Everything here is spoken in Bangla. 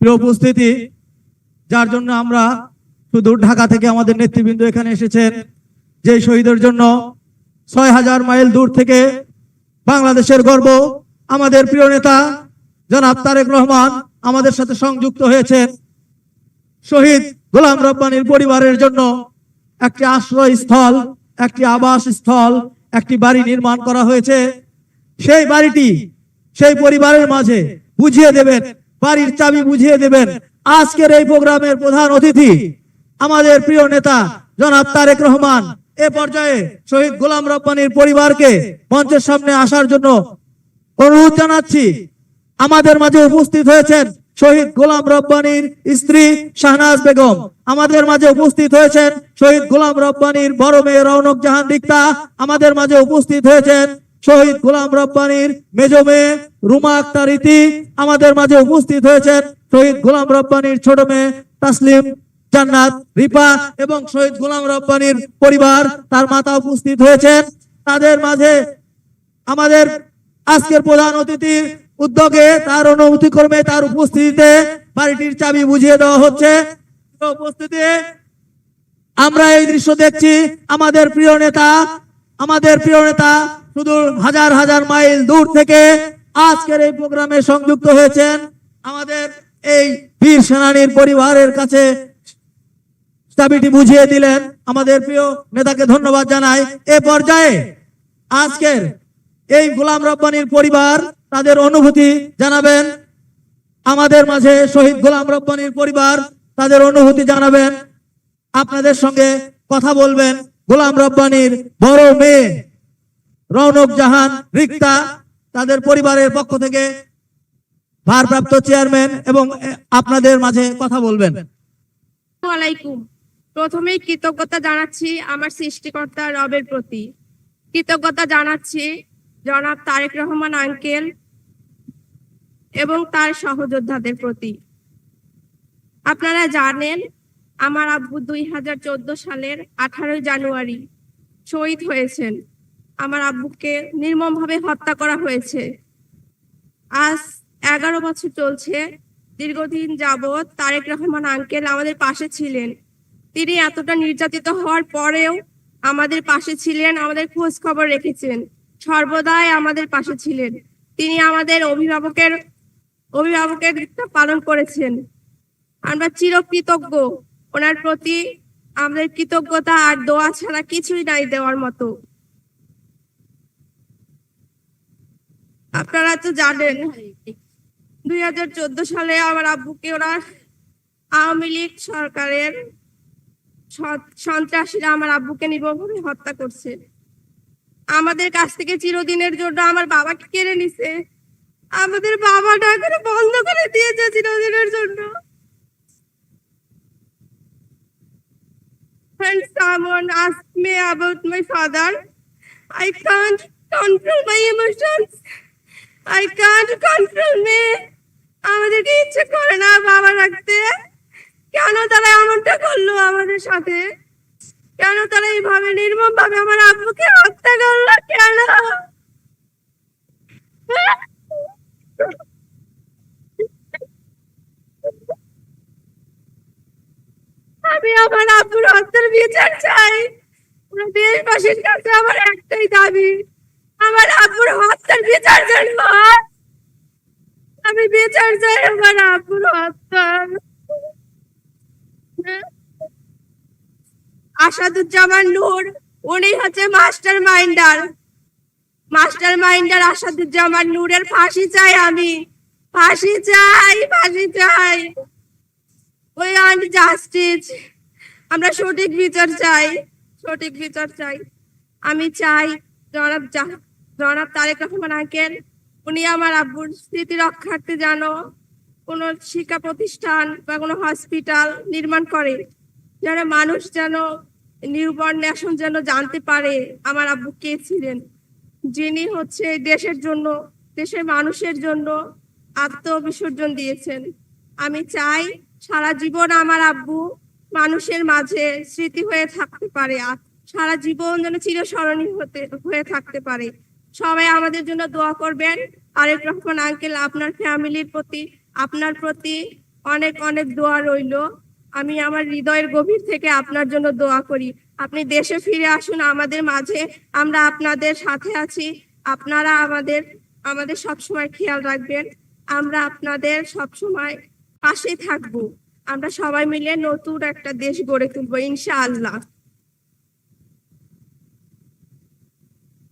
প্রিয় উপস্থিতি, যার জন্য আমরা শুধু ঢাকা থেকে আমাদের নেতৃবৃন্দ এখানে এসেছেন যে শহীদের জন্য ছয় হাজার মাইল দূর থেকে বাংলাদেশের গর্ব আমাদের প্রিয় নেতা জনাব তারেক রহমান আমাদের সাথে সংযুক্ত হয়েছেন। শহীদ গোলাম রব্বানির পরিবারের জন্য একটি আশ্রয়স্থল একটি আবাস স্থল, একটি বাড়ি নির্মাণ করা হয়েছে। সেই বাড়িটি সেই পরিবারের মাঝে বুঝিয়ে দেবেন বাড়ির চাবি বুঝিয়ে দেবেন। আজকের এই প্রোগ্রামের প্রধান অতিথি আমাদের প্রিয় নেতা জনাব তারেক রহমান। এ পর্যায়ে শহীদ গোলাম রব্বানির পরিবারকে মঞ্চের সামনে আসার জন্য অনুরোধ জানাচ্ছি। আমাদের মাঝে উপস্থিত হয়েছেন শহীদ গোলাম রব্বানির স্ত্রী শাহনাজ বেগম। আমাদের মাঝে উপস্থিত হয়েছেন শহীদ গোলাম রব্বানির বড় মেয়ে রৌনক জাহান রিক্তা। আমাদের মাঝে উপস্থিত হয়েছেন শহীদ গোলাম রব্বানির মেজ মেয়ে রুমা আক্তার ইতি আমাদের মাঝে উপস্থিত হয়েছেন। শহীদ গোলাম রব্বানির ছোট মেয়ে তাসলিম জান্নাত, রিপা এবং শহীদ গোলাম রব্বানির পরিবার, তার মাতা উপস্থিত হয়েছেন। তাদের মাঝে আমাদের আজকের প্রধান অতিথির উদ্যোগে, তার অনুমতি ক্রমে তার উপস্থিতিতে বাড়িটির চাবি বুঝিয়ে দেওয়া হচ্ছে। উপস্থিতি আমরা এই দৃশ্য দেখছি। আমাদের প্রিয় নেতা, আমাদের প্রিয় নেতা শুধু হাজার হাজার মাইল দূর থেকে আজকের এই প্রোগ্রামে সংযুক্ত হয়েছেন আমাদের এই বীর সেনানীর পরিবারের কাছে চাবিটি বুঝিয়ে দিলেন। আমাদের প্রিয় নেতাকে ধন্যবাদ জানাই। এ পর্যায়ে আজকের এই গোলাম রব্বানির পরিবার তাদের অনুভূতি জানাবেন। আমাদের মাঝে শহীদ গোলাম রব্বানির পরিবার তাদের অনুভূতি জানাবেন। আপনাদের সঙ্গে কথা বলবেন গোলাম রব্বানির বড় মেয়ে রৌনক জাহান, রিক্তা, তাদের পরিবারের পক্ষ থেকে ভারপ্রাপ্ত চেয়ারম্যান এবং আপনাদের মাঝে কথা বলবেন। আলাইকুম। প্রথমেই কৃতজ্ঞতা জানাচ্ছি আমার সৃষ্টিকর্তা রবের প্রতি। কৃতজ্ঞতা জানাচ্ছি জনাব তারেক রহমান আঙ্কেল এবং তার সহযোদ্ধাদের প্রতি। আপনারা জানেন, আমার আব্বু দুই হাজার চোদ্দ সালের আঠারোই জানুয়ারি শহীদ হয়েছেন। আমার আব্বুকে নির্মমভাবে হত্যা করা হয়েছে। আজ এগারো বছর চলছে, দীর্ঘদিন যাবৎ তারেক রহমান আঙ্কেল আমাদের পাশে ছিলেন। তিনি এতটা নির্যাতিত হওয়ার পরেও আমাদের পাশে ছিলেন, আমাদের খোঁজ খবর রেখেছেন, সর্বদাই আমাদের পাশে ছিলেন। তিনি আমাদের অভিভাবকের অভিভাবকের পালন করেছেন। আমরা চিরকৃতজ্ঞ, ওনার প্রতি আমাদের কৃতজ্ঞতা আর দোয়া ছাড়া কিছুই নাই দেওয়ার মতো। আপনারা তো জানেন দুই হাজার চোদ্দ সালে আমার আব্বুকে ওরা আওয়ামী লীগ সরকারের সন্ত্রাসীরা আমার আব্বুকে নির্মমভাবে হত্যা করছে। আমাদের কাছ থেকে চিরদিনের জন্য আমার বাবাকে কেড়ে নিছে। আমাদের বাবাটা করে বন্ধ করে দিয়েছে চিরদিনের জন্য। When someone asks me about my father, I can't control my emotions. I can't control me. আমাদেরকে ইচ্ছে করে না বাবা রাখতে। কেন তারা এমনটা করল আমাদের সাথে? কেন তারা এইভাবে নির্মম ভাবে আমার আব্বুকে হত্যা করল? কেন? আমি আমার আব্বুর হত্যার বিচার চাই। দেশবাসীর কাছে আমার একটাই দাবি। আমার আব্বুর হত্যার বিচার যেন। আমি বিচার চাই আমার আব্বুর হত্যার আসাদুজ্জামান নূর, উনি হচ্ছে master minder master minder Asaduzzaman নূরের ফাঁসি চাই আমি। ফাঁসি চাই ফাঁসি চাই। ওই আন্ট জাস্টিস আমরা সঠিক বিচার চাই, সঠিক বিচার চাই। আমি চাই জনাব জা- জনাব তারেক রহমান আঙ্কেল উনি আমার আব্বুর স্মৃতি রক্ষার্থে যেন কোনো শিক্ষা প্রতিষ্ঠান বা কোনো হসপিটাল নির্মাণ করে। যেন মানুষ যেন নিউবর্ন ন্যাশন যেন জানতে পারে আমার আব্বু কে ছিলেন। যিনি হচ্ছে দেশের জন্য, দেশের মানুষের জন্য আত্মবিসর্জন দিয়েছেন। আমি চাই সারা জীবন আমার আব্বু মানুষের মাঝে স্মৃতি হয়ে থাকতে পারে সারা জীবন যেন চিরস্মরণীয় হতে, হয়ে থাকতে পারে। সবাই আমাদের জন্য দোয়া করবেন। আরেক রহমান আঙ্কেল আপনার ফ্যামিলির প্রতি, আপনার প্রতি অনেক অনেক দোয়া রইল। আমি আমার হৃদয়ের গভীর থেকে আপনার জন্য দোয়া করি। আপনি দেশে ফিরে আসুন, আমাদের মাঝে আমরা আপনাদের সাথে আছি। আপনারা আমাদের আমাদের সবসময় খেয়াল রাখবেন। আমরা আপনাদের সবসময় পাশে থাকব। আমরা সবাই মিলে নতুন একটা দেশ গড়ে তুলবো, ইনশাআল্লাহ।